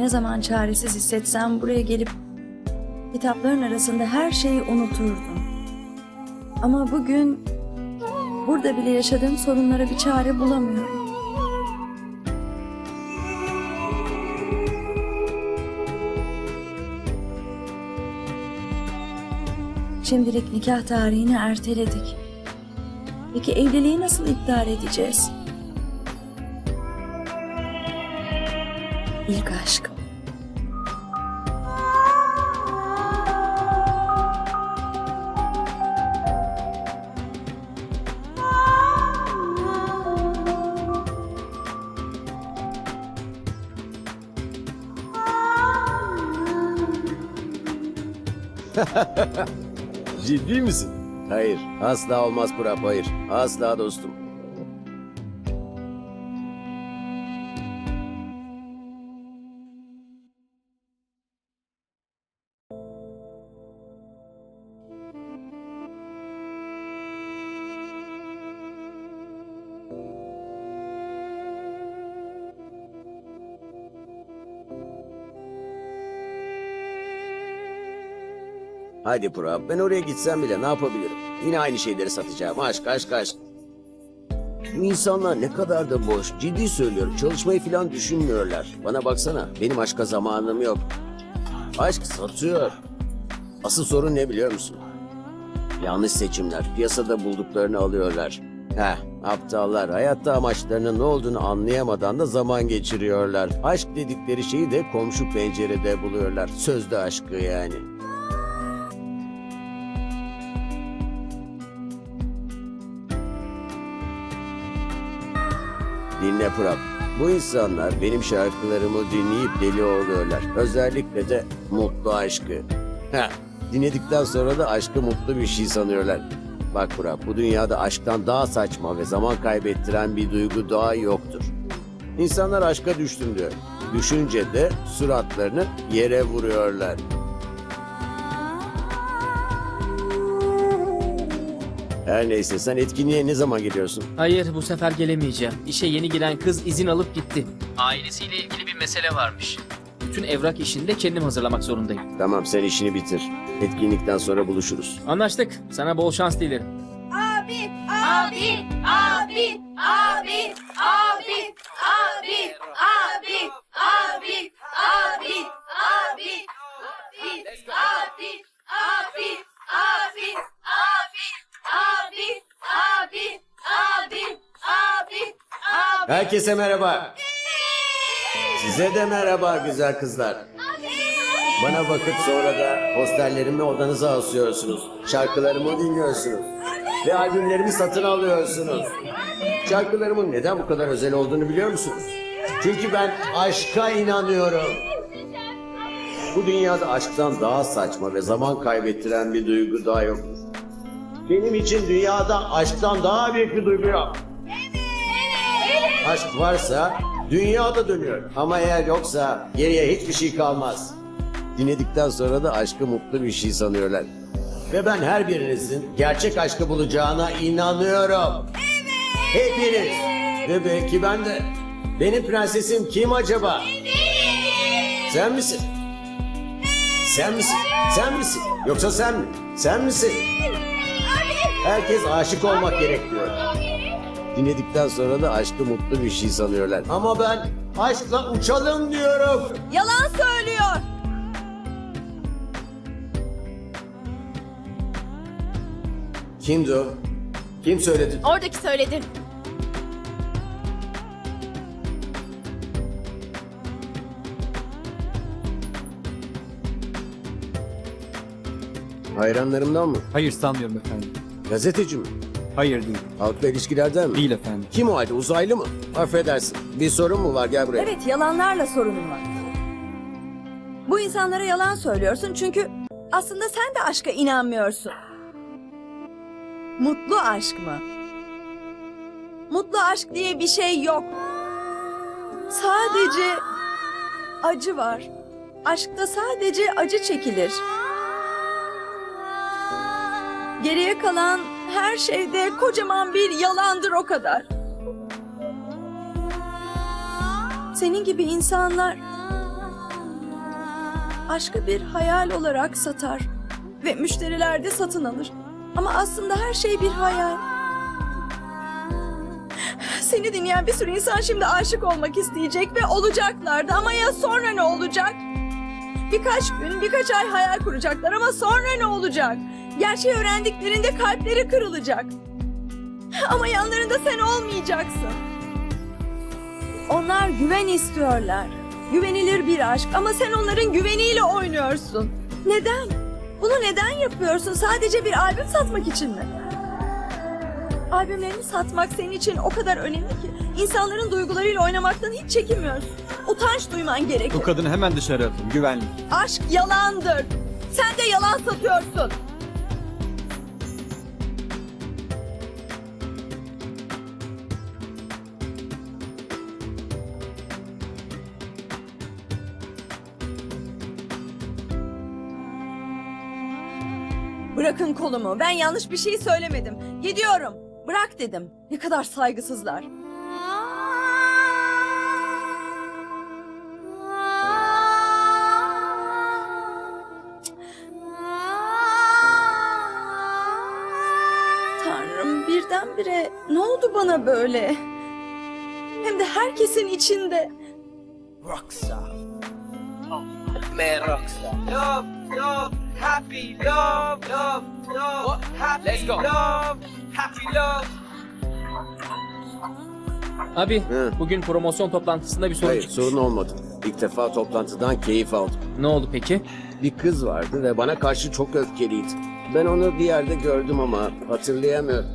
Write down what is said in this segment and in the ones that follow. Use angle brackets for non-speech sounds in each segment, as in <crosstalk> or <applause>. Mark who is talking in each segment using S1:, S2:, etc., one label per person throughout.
S1: ne zaman çaresiz hissetsem buraya gelip kitapların arasında her şeyi unuturdum. Ama bugün burada bile yaşadığım sorunlara bir çare bulamıyorum. Şimdilik nikah tarihini erteledik. Peki evliliği nasıl iptal edeceğiz? İlk aşk.
S2: Ciddi misin? Hayır. Asla olmaz Purap hayır. Asla dostum. Hadi Purap ben oraya gitsem bile ne yapabilirim? Yine aynı şeyleri satacağım. Aşk aşk aşk. Bu insanlar ne kadar da boş. Ciddi söylüyorum. Çalışmayı falan düşünmüyorlar. Bana baksana. Benim aşka zamanım yok. Aşk satıyor. Asıl sorun ne biliyor musun? Yanlış seçimler. Piyasada bulduklarını alıyorlar. Heh, aptallar hayatta amaçlarının ne olduğunu anlayamadan da zaman geçiriyorlar. Aşk dedikleri şeyi de komşu pencerede buluyorlar. Sözde aşkı yani. Dinle Prab. Bu insanlar benim şarkılarımı dinleyip deli oluyorlar. Özellikle de mutlu aşkı. Heh, dinledikten sonra da aşkı mutlu bir şey sanıyorlar. Bak Prab, bu dünyada aşktan daha saçma ve zaman kaybettiren bir duygu daha yoktur. İnsanlar aşka düştüm diyor. Düşünce de suratlarını yere vuruyorlar. Her neyse sen etkinliğe ne zaman geliyorsun?
S3: Hayır bu sefer gelemeyeceğim. İşe yeni giren kız izin alıp gitti. Ailesiyle ilgili bir mesele varmış. Bütün evrak işini de kendim hazırlamak zorundayım.
S2: Tamam sen işini bitir. Etkinlikten sonra buluşuruz.
S3: Anlaştık. Sana bol şans dilerim.
S4: Abi, abi, abi, abi, abi, abi, abi, abi, abi, abi, abi, abi, abi, abi, abi, abi, abi, abi, abi, abi.
S2: Herkese merhaba. Size de merhaba güzel kızlar. Bana vakit sonra da posterlerimi odanıza asıyorsunuz. Şarkılarımı dinliyorsunuz. Ve albümlerimi satın alıyorsunuz. Şarkılarımın neden bu kadar özel olduğunu biliyor musunuz? Çünkü ben aşka inanıyorum. Bu dünyada aşktan daha saçma ve zaman kaybettiren bir duygu daha yoktur. Benim için dünyada aşktan daha büyük bir duygu yok. Aşk varsa dünyada dönüyor. Ama eğer yoksa geriye hiçbir şey kalmaz. Dinledikten sonra da aşkı mutlu bir şey sanıyorlar. Ve ben her birinizin gerçek aşkı bulacağına inanıyorum. Hepiniz. Ve belki ben de. Benim prensesim kim acaba? Sen misin? Sen misin? Sen misin? Yoksa sen mi? Sen misin? Herkes aşık olmak gerekiyor. Dinledikten sonra da aşkı mutlu bir şey sanıyorlar. Ama ben aşkla uçalım diyorum.
S4: Yalan söylüyor.
S2: Kimdi o? Kim söyledi?
S4: Oradaki söyledi.
S2: Hayranlarımdan mı?
S5: Hayır sanmıyorum efendim.
S2: Gazeteci mi?
S5: Hayır değil.
S2: Halkla ilişkilerden mi?
S5: Değil efendim.
S2: Kim o halde? Uzaylı mı? Affedersin. Bir sorun mu var? Gel buraya.
S1: Evet, yalanlarla sorunum var. Bu insanlara yalan söylüyorsun çünkü aslında sen de aşka inanmıyorsun. Mutlu aşk mı? Mutlu aşk diye bir şey yok. Sadece acı var. Aşkta sadece acı çekilir. Geriye kalan her şeyde kocaman bir yalandır o kadar. Senin gibi insanlar aşkı bir hayal olarak satar ve müşteriler de satın alır. Ama aslında her şey bir hayal. Seni dinleyen bir sürü insan şimdi aşık olmak isteyecek ve olacaklardı ama ya sonra ne olacak? Birkaç gün, birkaç ay hayal kuracaklar ama sonra ne olacak? Gerçeği öğrendiklerinde kalpleri kırılacak. Ama yanlarında sen olmayacaksın. Onlar güven istiyorlar. Güvenilir bir aşk ama sen onların güveniyle oynuyorsun. Neden? Bunu neden yapıyorsun? Sadece bir albüm satmak için mi? Albümlerini satmak senin için o kadar önemli ki insanların duygularıyla oynamaktan hiç çekinmiyorsun. Utanç duyman gerekir.
S5: Bu kadını hemen dışarı atın. Güvenlik.
S1: Aşk yalandır. Sen de yalan satıyorsun. Bırakın kolumu. Ben yanlış bir şey söylemedim. Gidiyorum. Bırak dedim. Ne kadar saygısızlar. Tanrım birdenbire ne oldu bana böyle? Hem de herkesin içinde.
S6: Love, love, happy love, love, love, happy
S3: Let's go.
S6: love, happy love.
S3: Abi
S2: Hı.
S3: bugün promosyon toplantısında bir sorun
S2: Hayır,
S3: çıkmış.
S2: sorun olmadı. İlk defa toplantıdan keyif aldım.
S3: Ne oldu peki?
S2: Bir kız vardı ve bana karşı çok öfkeliydi. Ben onu bir yerde gördüm ama hatırlayamıyorum.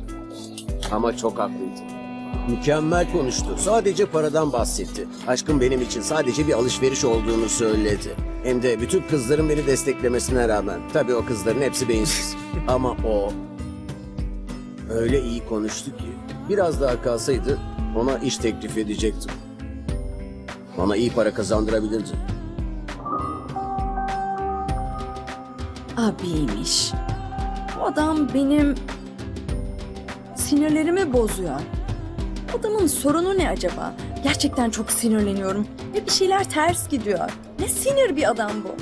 S2: Ama çok haklıydı. Mükemmel konuştu. Sadece paradan bahsetti. Aşkın benim için sadece bir alışveriş olduğunu söyledi. Hem de bütün kızların beni desteklemesine rağmen. Tabii o kızların hepsi beyinsiz. <laughs> ama o öyle iyi konuştu ki. Biraz daha kalsaydı ona iş teklif edecektim. Ona iyi para kazandırabilirdi.
S1: Abiymiş. Bu adam benim sinirlerimi bozuyor. Adamın sorunu ne acaba? Gerçekten çok sinirleniyorum. Ve bir şeyler ters gidiyor. Ne sinir bir adam bu.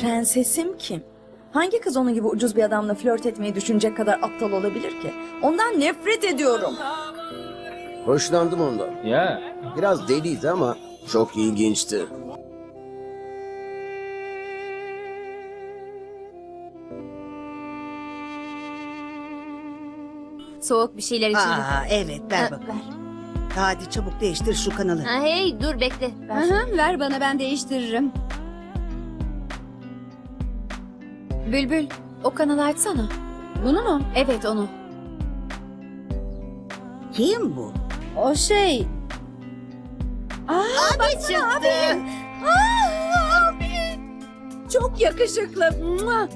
S1: Prensesim kim? Hangi kız onun gibi ucuz bir adamla flört etmeyi düşünecek kadar aptal olabilir ki? Ondan nefret ediyorum.
S2: Hoşlandım ondan.
S3: Ya
S2: Biraz deliydi ama çok ilginçti.
S4: Soğuk bir şeyler içelim.
S7: Aa evet ver
S4: Ha,
S7: bakalım. Hadi çabuk değiştir şu kanalı.
S4: Ha, hey dur bekle. Ver. ver bana ben değiştiririm. Bülbül o kanalı açsana. Bunu mu? Evet onu.
S7: Kim bu?
S4: O şey. Aa, abi çıktı. abi. Çok yakışıklı. Mua.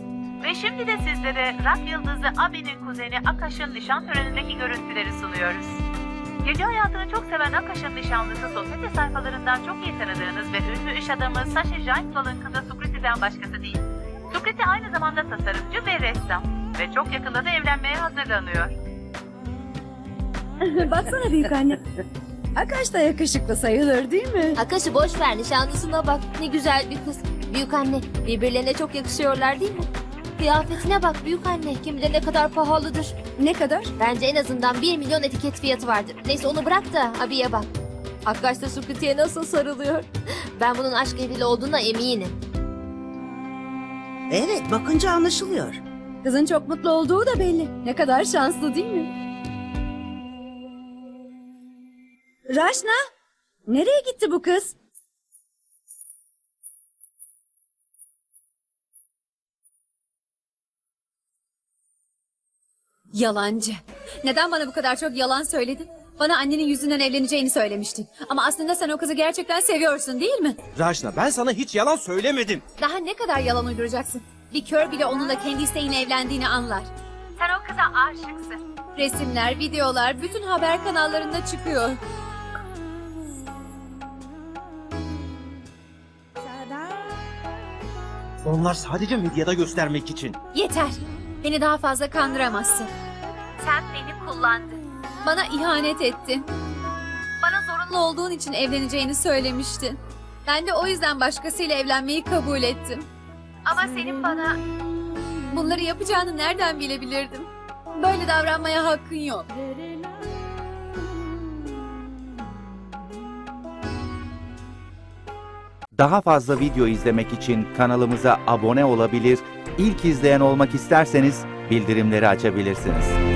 S8: Ve şimdi de sizlere rock yıldızı Abi'nin kuzeni Akaş'ın nişan törenindeki görüntüleri sunuyoruz. Gece hayatını çok seven Akaş'ın nişanlısı sosyete sayfalarından çok iyi tanıdığınız ve ünlü iş adamı Sasha Jainval'ın kızı Sukriti'den başkası değil. Sukriti aynı zamanda tasarımcı ve ressam ve çok yakında da evlenmeye hazırlanıyor. <laughs>
S1: Baksana büyük anne. Akaş da yakışıklı sayılır değil mi?
S4: Akaş'ı boş ver nişanlısına bak. Ne güzel bir kız. Büyük anne birbirlerine çok yakışıyorlar değil mi? Kıyafetine bak büyük anne. Kim bilir ne kadar pahalıdır.
S1: Ne kadar?
S4: Bence en azından 1 milyon etiket fiyatı vardır. Neyse onu bırak da abiye bak. Akaş da Sukriti'ye nasıl sarılıyor. Ben bunun aşk evliliği olduğuna eminim.
S7: Evet bakınca anlaşılıyor.
S1: Kızın çok mutlu olduğu da belli. Ne kadar şanslı değil mi? Raşna, nereye gitti bu kız?
S9: Yalancı. Neden bana bu kadar çok yalan söyledin? Bana annenin yüzünden evleneceğini söylemiştin. Ama aslında sen o kızı gerçekten seviyorsun değil mi?
S10: Rajna ben sana hiç yalan söylemedim.
S9: Daha ne kadar yalan uyduracaksın? Bir kör bile onunla kendi isteğiyle evlendiğini anlar.
S8: Sen o kıza aşıksın.
S9: Resimler, videolar bütün haber kanallarında çıkıyor.
S10: Onlar sadece medyada göstermek için.
S9: Yeter. Beni daha fazla kandıramazsın. Beni kullandı. Bana ihanet ettin. Bana zorunlu olduğun için evleneceğini söylemiştin. Ben de o yüzden başkasıyla evlenmeyi kabul ettim. Ama senin bana bunları yapacağını nereden bilebilirdim? Böyle davranmaya hakkın yok.
S11: Daha fazla video izlemek için kanalımıza abone olabilir, ilk izleyen olmak isterseniz bildirimleri açabilirsiniz.